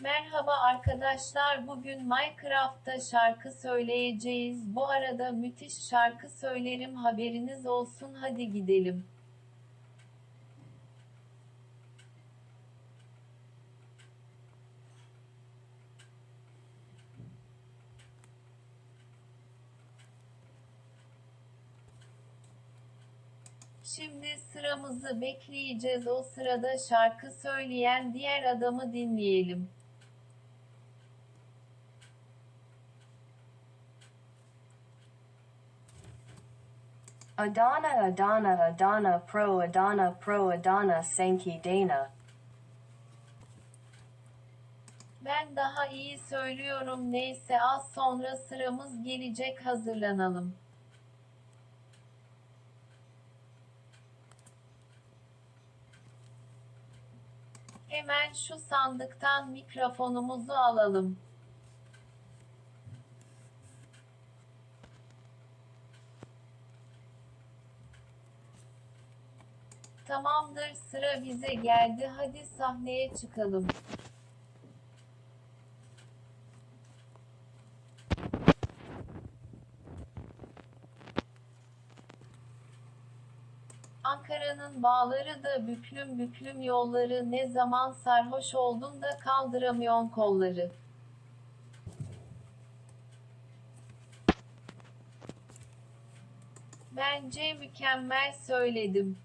Merhaba arkadaşlar bugün Minecraft'ta şarkı söyleyeceğiz. Bu arada müthiş şarkı söylerim haberiniz olsun hadi gidelim. Şimdi sıramızı bekleyeceğiz. O sırada şarkı söyleyen diğer adamı dinleyelim. Adana Adana Adana Pro Adana Pro Adana Sankey Dana. Ben daha iyi söylüyorum neyse az sonra sıramız gelecek hazırlanalım. Hemen şu sandıktan mikrofonumuzu alalım. Tamamdır sıra bize geldi hadi sahneye çıkalım. Ankara'nın bağları da büklüm büklüm yolları ne zaman sarhoş oldun da kaldıramıyorsun kolları. Bence mükemmel söyledim.